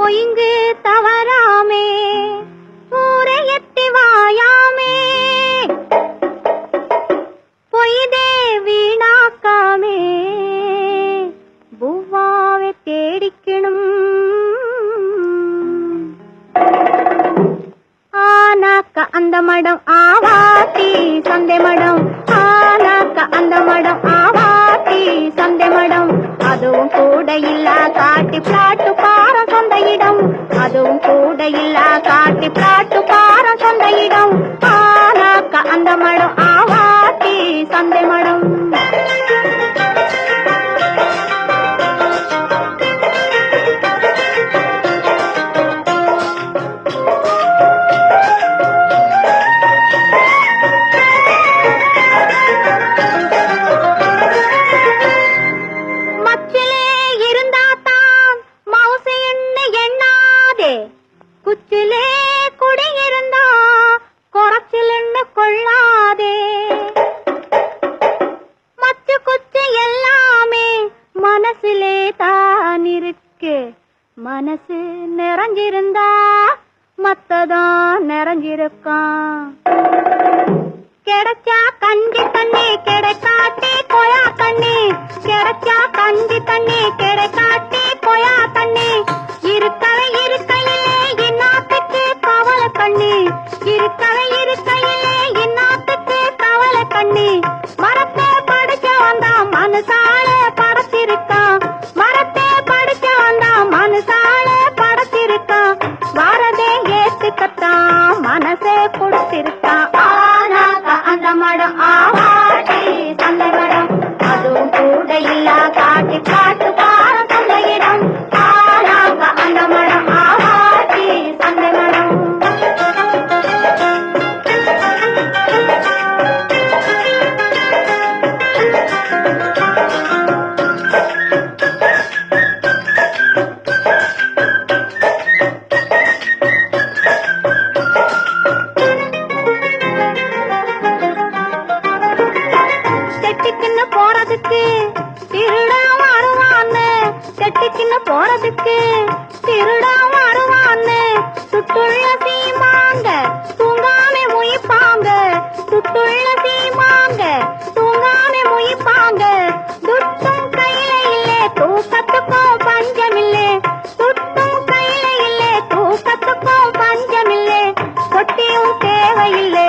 ஒயிங்கு தவறாமே ஊரையத்தி வாயாமே. பொய்தே வீணாக்காமே பூவாவை தேடிக்கணும். ஆனாக்க அந்த மடம் ஆவாத்தி சந்தை மடம் ஆனாக்க அந்த மடம் ஆவாத்தி சந்தை மடம். அதுவும் கூட இல்ல காட்டி பிளாட் கூட இல்ல காட்டி பிளாட்டு பாரம் சொந்த இடம் ஆனாக்கா அந்த மடம் தான் இருக்கு மனசு நிறைஞ்சிருந்தா மத்ததான் நிறைஞ்சிருக்கான் கிடைச்சா கஞ்சி தண்ணி கிடைக்காட்டி கொயா தண்ணி. கிடைச்சா கஞ்சி தண்ணி கிடைக்காட்டி கொயா தண்ணி. இருக்கவை இருக்கையிலே இன்னாத்துக்கு கவலை கண்ணி இருக்கவை இருக்கையிலே இன்னாத்துக்கு கவலை கண்ணி மரத்தை படிச்ச வந்தா மனசால அந்த மடம் வேலைக்குன்னு போறதுக்கு திருடா வருவான்னு சுட்டுள்ள சீமாங்க தூங்காம முழிப்பாங்க. சுட்டுள்ள சீமாங்க தூங்காம முழிப்பாங்க. துட்டும் கையில இல்ல தூக்கத்துக்கும் பஞ்சம் இல்ல துட்டும் கையில இல்ல தூக்கத்துக்கும் பஞ்சம் இல்ல கொட்டியும் தேவையில்லை.